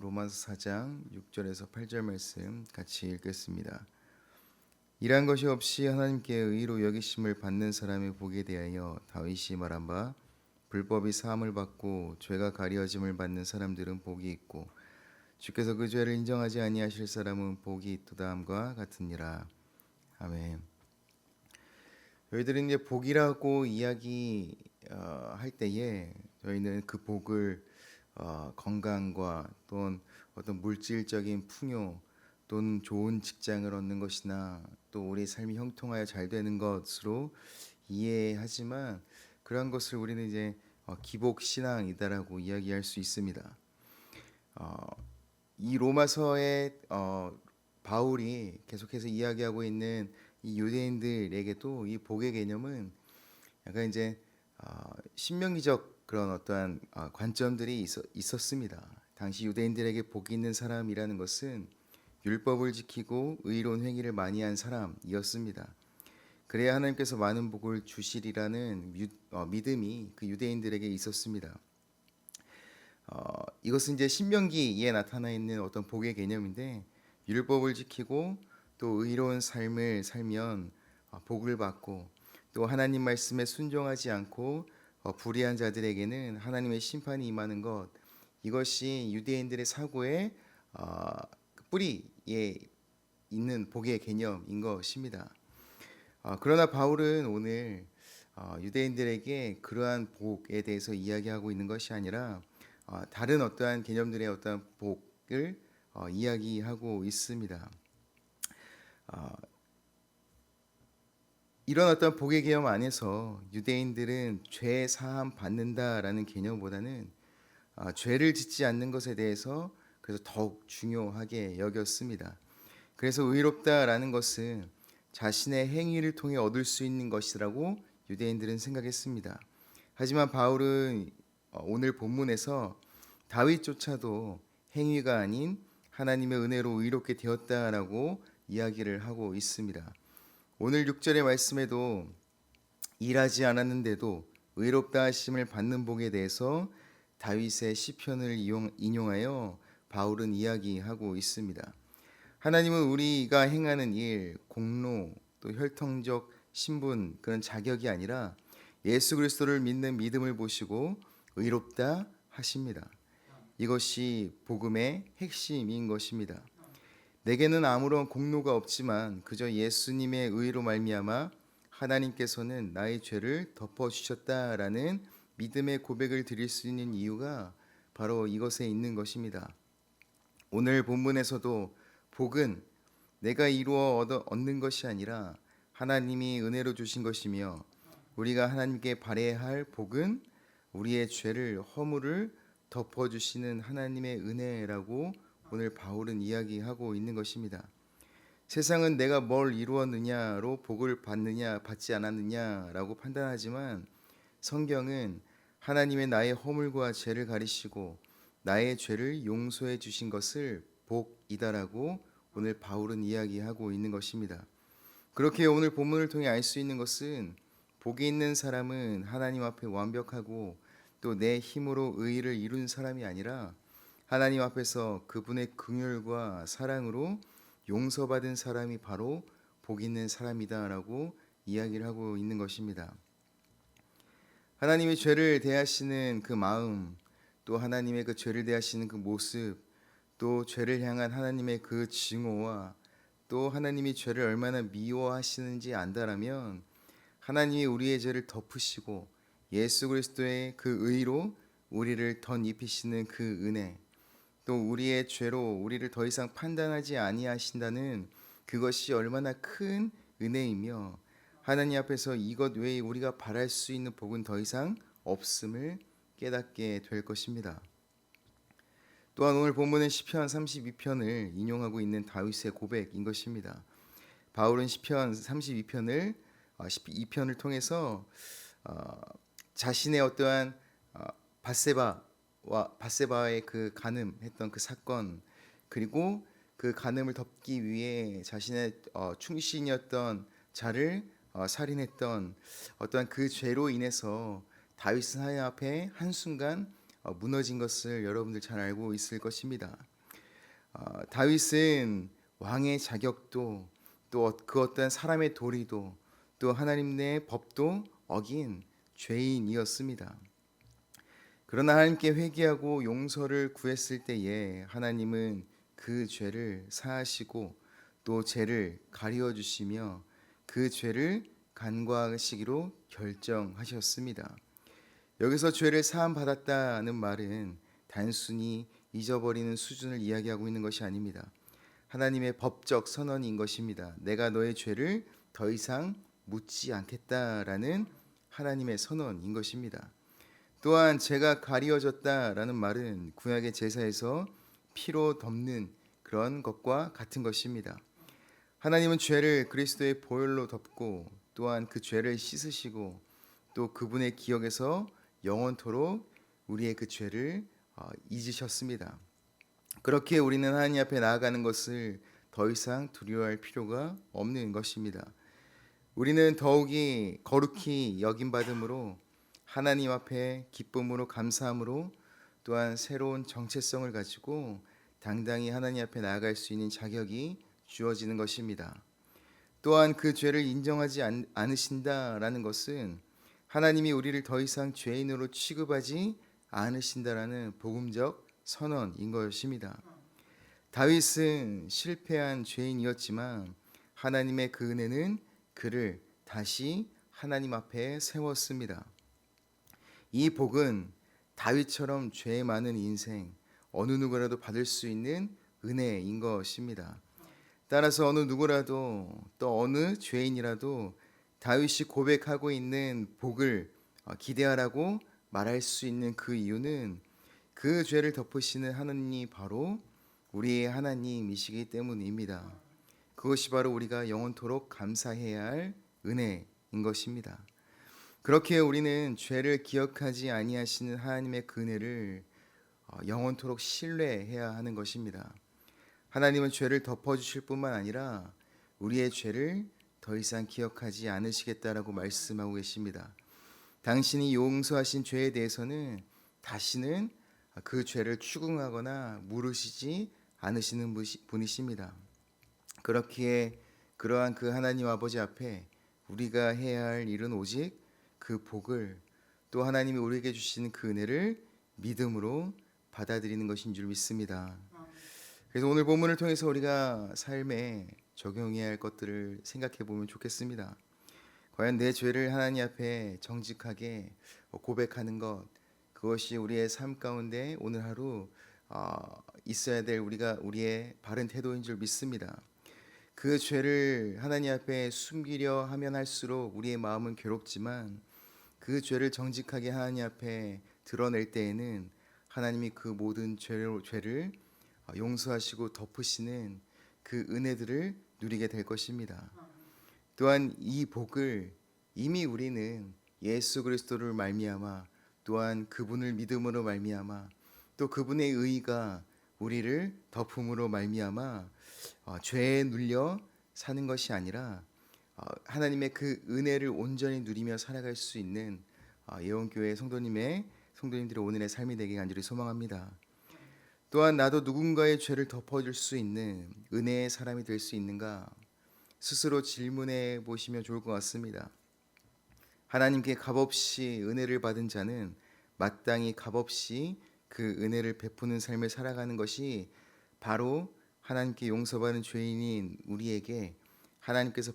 로마서 4장 6절에서 8절 말씀 같이 읽겠습니다. 일한 것이 없이 하나님께 의로 여기심을 받는 사람의 복에 대하여 다윗이 말한 바 불법이 사함을 받고 죄가 가려짐을 받는 사람들은 복이 있고 주께서 그 죄를 인정하지 아니하실 사람은 복이 있도다함과 같으니라. 아멘. 저희들은 이제 복이라고 이야기 어, 할 때에 저희는 그 복을 어, 건강과 또는 어떤 물질적인 풍요 또는 좋은 직장을 얻는 것이나 또 우리 삶이 형통하여 잘 되는 것으로 이해하지만 그러한 것을 우리는 이제 어, 기복 신앙이다라고 이야기할 수 있습니다. 어, 이 로마서에 어, 바울이 계속해서 이야기하고 있는 이 유대인들에게도 이 복의 개념은 약간 이제 어, 신명기적 그런 어떠한 어, 관점들이 있었습니다. 당시 유대인들에게 복이 있는 사람이라는 것은 율법을 지키고 의로운 행위를 많이 한 사람이었습니다. 그래야 하나님께서 많은 복을 주시리라는 유, 어, 믿음이 그 유대인들에게 있었습니다. 어, 이것은 이제 신명기에 나타나 있는 어떤 복의 개념인데 율법을 지키고 또 의로운 삶을 살면 어, 복을 받고 또 하나님 말씀에 순종하지 않고 어, 불의한 자들에게는 하나님의 심판이 임하는 것 이것이 유대인들의 사고의 어, 그 뿌리에 있는 복의 개념인 것입니다. 어, 그러나 바울은 오늘 어, 유대인들에게 그러한 복에 대해서 이야기하고 있는 것이 아니라 어, 다른 어떠한 개념들의 어떠한 복을 어, 이야기하고 있습니다. 어, 이런 어떤 복의 개념 안에서 유대인들은 죄 사함 받는다라는 개념보다는 아, 죄를 짓지 않는 것에 대해서 그래서 더욱 중요하게 여겼습니다. 그래서 의롭다라는 것은 자신의 행위를 통해 얻을 수 있는 것이라고 유대인들은 생각했습니다. 하지만 바울은 어, 오늘 본문에서 다윗조차도 행위가 아닌 하나님의 은혜로 의롭게 되었다라고 이야기를 하고 있습니다. 오늘 6절의 말씀에도 일하지 않았는데도 의롭다 하심을 받는 복에 대해서 다윗의 시편을 이용, 인용하여 바울은 이야기하고 있습니다. 하나님은 우리가 행하는 일, 공로, 또 혈통적 신분 그런 자격이 아니라 예수 그리스도를 믿는 믿음을 보시고 의롭다 하십니다. 이것이 복음의 핵심인 것입니다. 내게는 아무런 공로가 없지만 그저 예수님의 의로 말미암아 하나님께서는 나의 죄를 덮어 주셨다라는 믿음의 고백을 드릴 수 있는 이유가 바로 이것에 있는 것입니다. 오늘 본문에서도 복은 내가 이루어 얻어, 얻는 것이 아니라 하나님이 은혜로 주신 것이며 우리가 하나님께 발해야 할 복은 우리의 죄를 허물을 덮어 주시는 하나님의 은혜라고 오늘 바울은 이야기하고 있는 것입니다. 세상은 내가 뭘 이루었느냐로 복을 받느냐 받지 않았느냐라고 판단하지만 성경은 하나님의 나의 허물과 죄를 가리시고 나의 죄를 용서해 주신 것을 복이다라고 오늘 바울은 이야기하고 있는 것입니다. 그렇게 오늘 본문을 통해 알 수 있는 것은 복이 있는 사람은 하나님 앞에 완벽하고 또 내 힘으로 의를 이룬 사람이 아니라 하나님 앞에서 그분의 긍휼과 사랑으로 용서받은 사람이 바로 복 있는 사람이다라고 이야기를 하고 있는 것입니다. 하나님의 죄를 대하시는 그 마음, 또 하나님의 그 죄를 대하시는 그 모습, 또 죄를 향한 하나님의 그 증오와 또 하나님이 죄를 얼마나 미워하시는지 안다라면 하나님이 우리의 죄를 덮으시고 예수 그리스도의 그 의로 우리를 덧 입히시는 그 은혜, 또 우리의 죄로 우리를 더 이상 판단하지 아니하신다는 그것이 얼마나 큰 은혜이며 하나님 앞에서 이것 외에 우리가 바랄 수 있는 복은 더 이상 없음을 깨닫게 될 것입니다. 또한 오늘 본문은 시편 32편을 인용하고 있는 다윗의 고백인 것입니다. 바울은 시편 32편을 12편을 통해서 어, 자신의 어떠한 어, 바세바 와 바세바의 그 간음했던 그 사건 그리고 그 간음을 덮기 위해 자신의 어, 충신이었던 자를 살인했던 어떠한 그 죄로 인해서 다윗은 하나님 앞에 한 순간 어, 무너진 것을 여러분들 잘 알고 있을 것입니다. 어, 다윗은 왕의 자격도 또 그 어떤 사람의 도리도 또 하나님 내 법도 어긴 죄인이었습니다. 그러나 하나님께 회개하고 용서를 구했을 때에 하나님은 그 죄를 사하시고 또 죄를 가리워 주시며 그 죄를 간과하시기로 결정하셨습니다. 여기서 죄를 사함 받았다는 말은 단순히 잊어버리는 수준을 이야기하고 있는 것이 아닙니다. 하나님의 법적 선언인 것입니다. 내가 너의 죄를 더 이상 묻지 않겠다라는 하나님의 선언인 것입니다. 또한 죄가 가리워졌다라는 말은 구약의 제사에서 피로 덮는 그런 것과 같은 것입니다. 하나님은 죄를 그리스도의 보혈로 덮고 또한 그 죄를 씻으시고 또 그분의 기억에서 영원토록 우리의 그 죄를 어, 잊으셨습니다. 그렇게 우리는 하나님 앞에 나아가는 것을 더 이상 두려워할 필요가 없는 것입니다. 우리는 더욱이 거룩히 여김 받음으로 하나님 앞에 기쁨으로 감사함으로 또한 새로운 정체성을 가지고 당당히 하나님 앞에 나아갈 수 있는 자격이 주어지는 것입니다. 또한 그 죄를 인정하지 않, 않으신다라는 것은 하나님이 우리를 더 이상 죄인으로 취급하지 않으신다라는 복음적 선언인 것입니다. 다윗은 실패한 죄인이었지만 하나님의 그 은혜는 그를 다시 하나님 앞에 세웠습니다. 이 복은 다윗처럼 죄 많은 인생 어느 누구라도 받을 수 있는 은혜인 것입니다. 따라서 어느 누구라도 또 어느 죄인이라도 다윗이 고백하고 있는 복을 어, 기대하라고 말할 수 있는 그 이유는 그 죄를 덮으시는 하나님이 바로 우리의 하나님이시기 때문입니다. 그것이 바로 우리가 영원토록 감사해야 할 은혜인 것입니다. 그렇게 우리는 죄를 기억하지 아니하시는 하나님의 그 은혜를 어, 영원토록 신뢰해야 하는 것입니다. 하나님은 죄를 덮어 주실 뿐만 아니라 우리의 죄를 더 이상 기억하지 않으시겠다라고 말씀하고 계십니다. 당신이 용서하신 죄에 대해서는 다시는 그 죄를 추궁하거나 물으시지 않으시는 분이십니다. 그렇기에 그러한 그 하나님 아버지 앞에 우리가 해야 할 일은 오직 그 복을 또 하나님이 우리에게 주시는 그 은혜를 믿음으로 받아들이는 것인 줄 믿습니다. 그래서 오늘 본문을 통해서 우리가 삶에 적용해야 할 것들을 생각해 보면 좋겠습니다. 과연 내 죄를 하나님 앞에 정직하게 고백하는 것 그것이 우리의 삶 가운데 오늘 하루 어, 있어야 될 우리가 우리의 바른 태도인 줄 믿습니다. 그 죄를 하나님 앞에 숨기려 하면 할수록 우리의 마음은 괴롭지만 그 죄를 정직하게 하나님 앞에 드러낼 때에는 하나님이 그 모든 죄를, 죄를 어, 용서하시고 덮으시는 그 은혜들을 누리게 될 것입니다. 또한 이 복을 이미 우리는 예수 그리스도를 말미암아 또한 그분을 믿음으로 말미암아 또 그분의 의가 우리를 덮음으로 말미암아 어, 죄에 눌려 사는 것이 아니라 어, 하나님의 그 은혜를 온전히 누리며 살아갈 수 있는 어, 예원교회 성도님의 성도님들의 오늘의 삶이 되기 간절히 소망합니다. 또한 나도 누군가의 죄를 덮어줄 수 있는 은혜의 사람이 될 수 있는가 스스로 질문해 보시면 좋을 것 같습니다. 하나님께 값없이 은혜를 받은 자는 마땅히 값없이 그 은혜를 베푸는 삶을 살아가는 것이 바로 하나님께 용서받은 죄인인 우리에게 하나님께서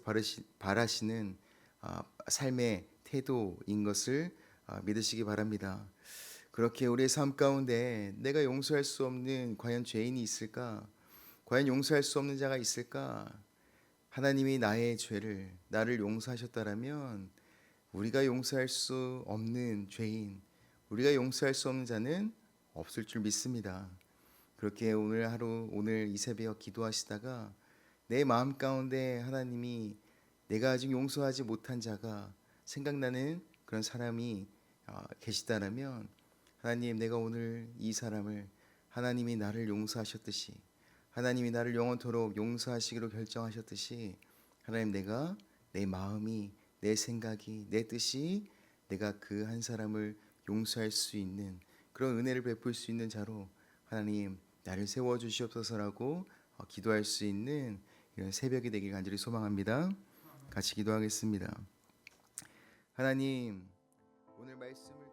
바라시는 아, 삶의 태도인 것을 아, 믿으시기 바랍니다. 그렇게 우리의 삶 가운데 내가 용서할 수 없는 과연 죄인이 있을까? 과연 용서할 수 없는 자가 있을까? 하나님이 나의 죄를 나를 용서하셨다라면 우리가 용서할 수 없는 죄인, 우리가 용서할 수 없는 자는 없을 줄 믿습니다. 그렇게 오늘 하루 오늘 이 새벽 기도하시다가 내 마음 가운데 하나님이 내가 아직 용서하지 못한 자가 생각나는 그런 사람이 어, 계시다라면 하나님 내가 오늘 이 사람을 하나님이 나를 용서하셨듯이 하나님이 나를 영원토록 용서하시기로 결정하셨듯이 하나님 내가 내 마음이 내 생각이 내 뜻이 내가 그 한 사람을 용서할 수 있는 그런 은혜를 베풀 수 있는 자로 하나님 나를 세워 주시옵소서라고 어, 기도할 수 있는 이런 새벽이 되길 간절히 소망합니다. 같이 기도하겠습니다. 하나님 오늘 말씀을